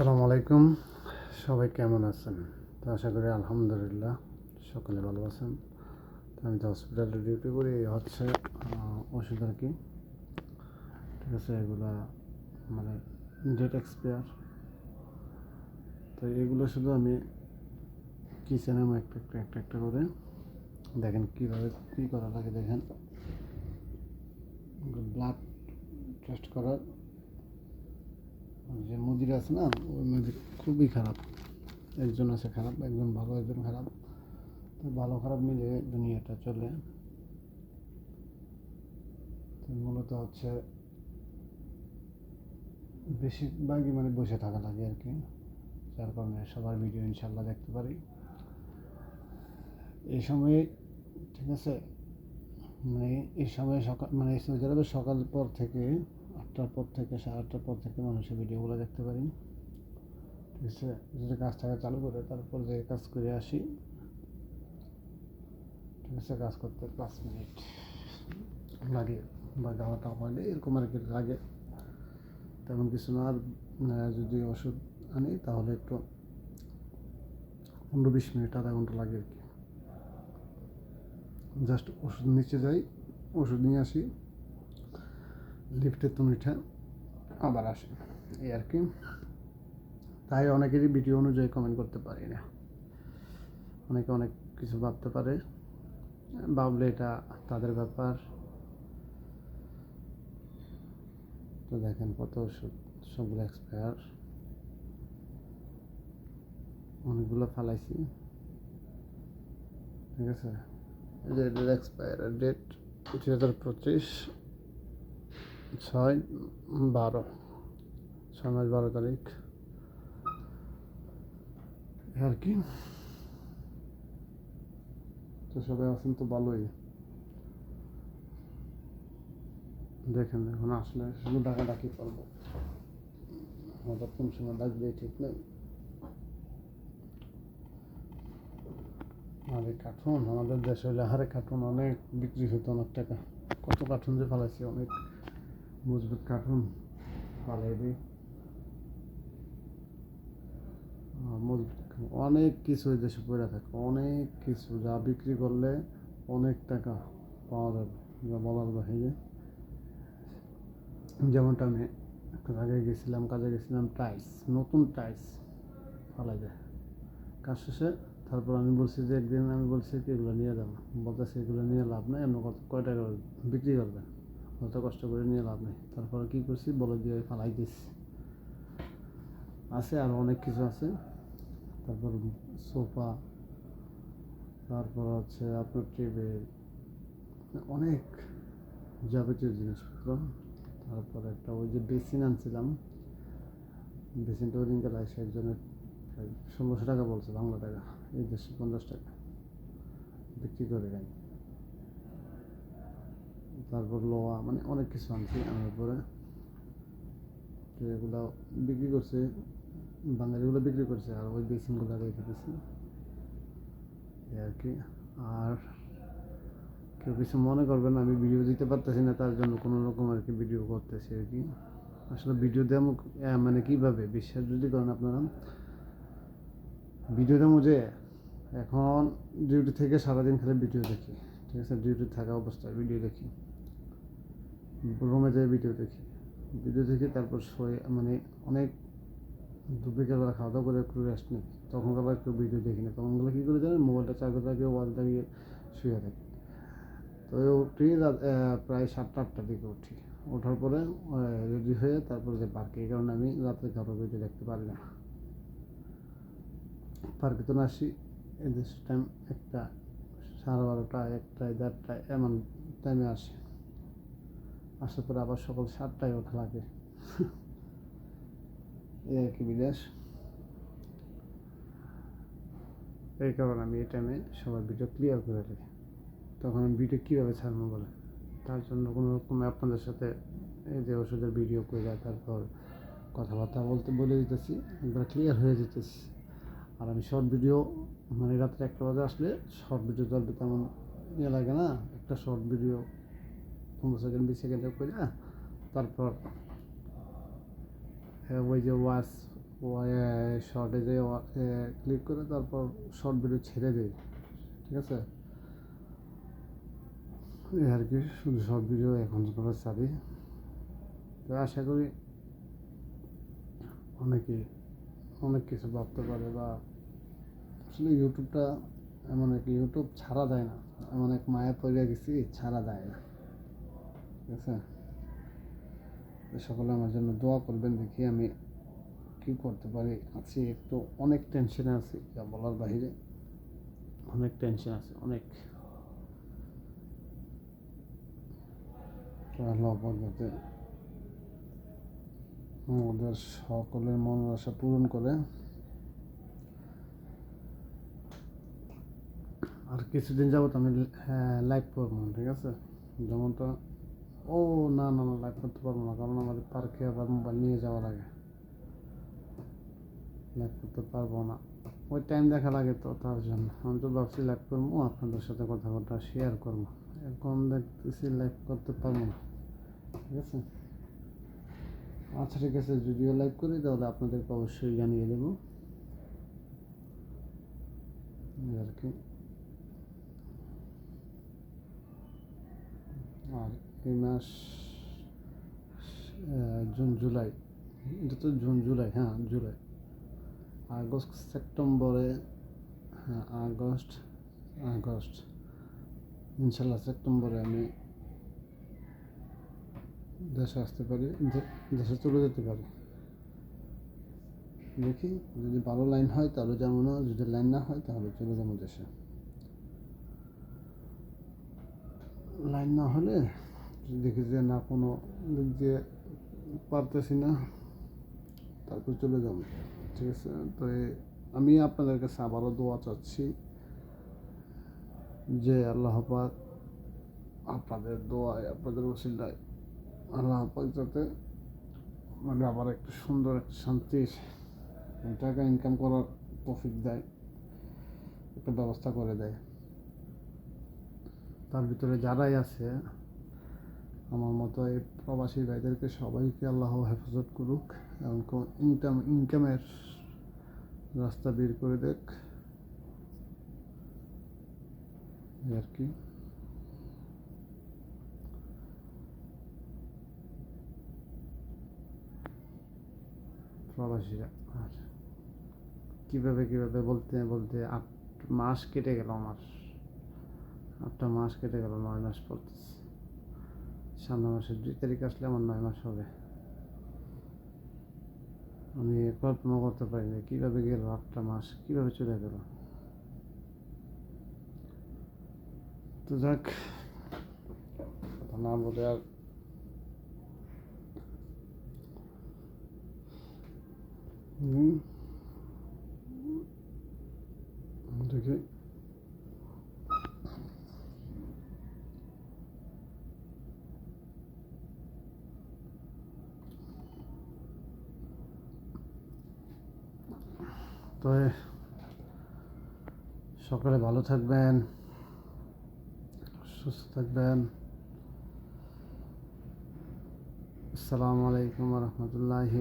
আসসালামু আলাইকুম। সবাই কেমন আছেন? তো আশা করি আলহামদুলিল্লাহ সকলে ভালো আছেন। তো আমি তো হসপিটালে ডিউটি করি হচ্ছে ওষুধ আর কি। ঠিক আছে, এগুলা মানে ডেট এক্সপায়ার তো এগুলো শুধু আমি কিচেনে একটা একটা একটা একটা করে দেখেন কীভাবে কী করা লাগে দেখেন। ব্লাড টেস্ট করার যে মুদির আছে না, ওই মুদির খুবই খারাপ। একজন আছে খারাপ, একজন ভালো, একজন খারাপ। তো ভালো খারাপ মিলে দুনিয়াটা চলে। মূলত হচ্ছে বেশিরভাগই মানে বসে থাকা লাগে আর কি। যার কারণে সবার ভিডিও ইনশাল্লাহ দেখতে পারি। এই সময়ে, ঠিক আছে? মানে এই সময় সকাল মানে যারা সকাল পর থেকে আটটার পর থেকে, সাড়ে আটটার পর থেকে মানুষের ভিডিওগুলো দেখতে পারি। ঠিক আছে? যদি কাজটাকে চালু করে, তারপর যে কাজ করে আসি। ঠিক আছে? কাজ করতে পাঁচ মিনিট লাগে বা গাওয়াটা হলে এরকম আর কি লাগে। তেমন কিছু না। আর যদি ওষুধ আনি, তাহলে একটু পনেরো বিশ মিনিট, আধা ঘণ্টা লাগে আর কি। জাস্ট ওষুধ নিচে যাই, ওষুধ নিয়ে আসি। লিফটে তুমি উঠে আবার আসে। এই আর কি। তাই অনেকেরই ভিডিও অনুযায়ী কমেন্ট করতে পারি না। অনেকে অনেক কিছু ভাবতে পারে। ভাবলে এটা তাদের ব্যাপার। তো দেখেন কত ওষুধ সবগুলো এক্সপায়ার অনেকগুলো ফালাইছি। ঠিক আছে? এক্সপায়ার ডেট দুই হাজার পঁচিশ। ছয় বারো, ছয় মাস বারো তারিখ। আর কি? তো সবাই আছেন তো ভালোই। দেখেন, এখন আসলে শুধু ডাকা ডাকি করব হঠাৎ কোন সময় ডাকবে ঠিক নেই। আর কার্টুন, আমাদের দেশে হলে হারে কার্টুন অনেক বিক্রি হতো অনেক টাকা। কত কার্টুন যে ফালাইছি অনেক। মজবুত কার্টুন আহ, মজবুত অনেক কিছু দেশে পড়ে থাকে অনেক কিছু যা বিক্রি করলে অনেক টাকা পাওয়া যাবে যা বলার বাহিরে যেমনটা আমি জায়গায় গেছিলাম কাজে গেছিলাম টাইলস নতুন টাইলস ফালাই দেয় কাজ শেষে তারপর আমি বলছি যে একদিন আমি বলছি কি এগুলো নিয়ে যাব বলতেছে এগুলো নিয়ে লাভ নেই এমন কত কয় টাকা বিক্রি করবেন অত কষ্ট করে নিয়ে লাভ নেই। তারপর কী করছি? বলে দিয়ে ফালাই দিচ্ছি আছে আর অনেক কিছু আছে। তারপর সোফা, তারপর হচ্ছে আপনার টেবিল, অনেক যাবতীয় জিনিসপত্র। তারপর একটা ওই যে বেসিন আনছিলাম। বেসিনটা ওই দিনকে লাগছে একজনের ষোলোশো টাকা বলছে, বাংলা টাকা। এই দেশে পঞ্চাশ টাকা। বিক্রি করে দেন তারপর লোয়া মানে অনেক কিছু আনছি আনার পরে। এগুলো বিক্রি করছে, বাঙালিগুলো বিক্রি করছে, আর ওই বেসিনগুলো রেখে এই আর কি। আর কেউ কিছু মনে করবেন আমি ভিডিও দিতে পারতেছি না, তার জন্য কোনো রকম আর কি ভিডিও করতেছি আর কি। আসলে ভিডিও দেওয়া মানে কীভাবে? বিশ্বাস যদি করেন আপনারা। ভিডিও দেবো যে এখন ডিউটি থেকে সারাদিন খালি ভিডিও দেখি, ঠিক আছে? ডিউটি থাকা অবস্থায় ভিডিও দেখি। রুমে যেয়ে ভিডিও দেখি। ভিডিও দেখি তারপর শোয়ে মানে অনেক দু বিকেলবেলা খাওয়া দাওয়া করে একটু রেস্ট নিই তখন আবার একটু ভিডিও দেখি না। তখনগুলো কী করে জানেন? মোবাইলটা চার্জে লাগিয়ে ওয়াল লাগিয়ে শুয়ে থাকি। তো উঠি প্রায় সাতটা, আটটার দিকে উঠি। ওঠার পরে রেডি হয়ে তারপরে যে পার্কে এই কারণে আমি রাত্রে কারও ভিডিও দেখতে পারি না। পার্কে তো আসি এদের টাইম একটা, সাড়ে বারোটা একটা দেড়টা এমন টাইমে আসে। আসার পরে আবার সকাল সাতটায় ওঠা লাগে। এই আর কি বিদেশ। এই কারণে আমি এই টাইমে সবার ভিডিও ক্লিয়ার করে রাখি তখন আমি ভিডিও কীভাবে ছাড়বো বলে? তার জন্য কোনো রকম আপনাদের সাথে এই যে ওষুধের ভিডিও করে, তারপর কথাবার্তা বলতে, বলে দিতেছি। একবার ক্লিয়ার হয়ে যেতেছি। আর আমি শর্ট ভিডিও মানে রাত্রে একটা বাজে আসলে শর্ট ভিডিও চলবে তেমন ইয়ে লাগে না। একটা শর্ট ভিডিও পনেরো সেকেন্ড বিশ সেকেন্ডে করে তারপর ওই যে ওয়াশ শর্টে যে ক্লিক করে তারপর শর্ট ভিডিও ছেড়ে দেয় ঠিক আছে? এই আর কি, শুধু শর্ট ভিডিও এখন করে ছাড়ি তো আশা করি অনেকে, অনেক কিছু ভাবতে পারে বা আসলে ইউটিউবটা এমন এক ইউটিউব ছাড়া যায় না। এমন এক মায়া পড়ে গেছি, ছাড়া যায় না। ঠিক আছে? সকলে আমার জন্য দোয়া করবেন দেখি আমি কি করতে পারি। আছি একটু অনেক টেনশনে আছি যা বলার বাহিরে। অনেক টেনশন আছে অনেক। যাতে আমাদের সকলের মনের আশা পূরণ করে। আর কিছুদিন যাবত আমি লাইভ করব না, ঠিক আছে? যেমনটা ও, না না না লাইভ করতে পারব না, কারণ আমাদের পার্কে আবার মোবাইল নিয়ে যাওয়া লাগে। লাইভ করতে পারব না। ওই টাইম দেখা লাগে তো, তার জন্য। আমি তো ভাবছি লাইভ করব, আপনাদের সাথে কথা কথা শেয়ার করব। এখন দেখতেছি লাইভ করতে পারব না। ঠিক আছে? আচ্ছা ঠিক আছে, যদিও লাইভ করি, তাহলে আপনাদেরকে অবশ্যই জানিয়ে দেবো। আর কি। আর এই মাস জুন, জুলাই। এটা তো জুন, জুলাই হ্যাঁ জুলাই। আগস্ট, সেপ্টেম্বরে হ্যাঁ আগস্ট আগস্ট। ইনশাল্লাহ সেপ্টেম্বরে আমি দেশে আসতে পারি দেশে চলে যেতে পারি। দেখি, যদি ভালো লাইন হয় তাহলে যেমন যদি লাইন না হয় তাহলে চলে যাব দেশে। লাইন না হলে দেখি যে না, কোনো দিয়ে পারতেছি না, তারপর চলে যাব। ঠিক আছে? তো আমি আপনাদের কাছে আবারও দোয়া চাচ্ছি যে আল্লাহ পাক আপনাদের দোয়ায়, আপনাদের ওসিলায় আল্লাহ পাক যাতে মানে আবার একটু সুন্দর, একটা শান্তির টাকা ইনকাম করার প্রফিট দেয়, একটা ব্যবস্থা করে দেয়। তার ভিতরে যারাই আছে আমার মতো এই প্রবাসী ভাইদেরকে সবাইকে আল্লাহ হেফাজত করুক এবং ইনকাম ইনকামের রাস্তা বের করে দেখ। আর কি। প্রবাসীরা, আর কীভাবে কীভাবে বলতে বলতে আট মাস কেটে গেল আমার। আটটা মাস কেটে গেল, নয় মাস পড়তেছে। সামনে মাসের দুই তারিখ আসলে আমার নয় মাস হবে আমি কল্পনা করতে পারিনি কীভাবে গেল আটটা মাস, কীভাবে চলে গেল তো যাক না বলে আর হুম। দেখি তো সকালে ভালো থাকবেন সুস্থ থাকবেন। আসসালামু আলাইকুম রহমতুল্লাহি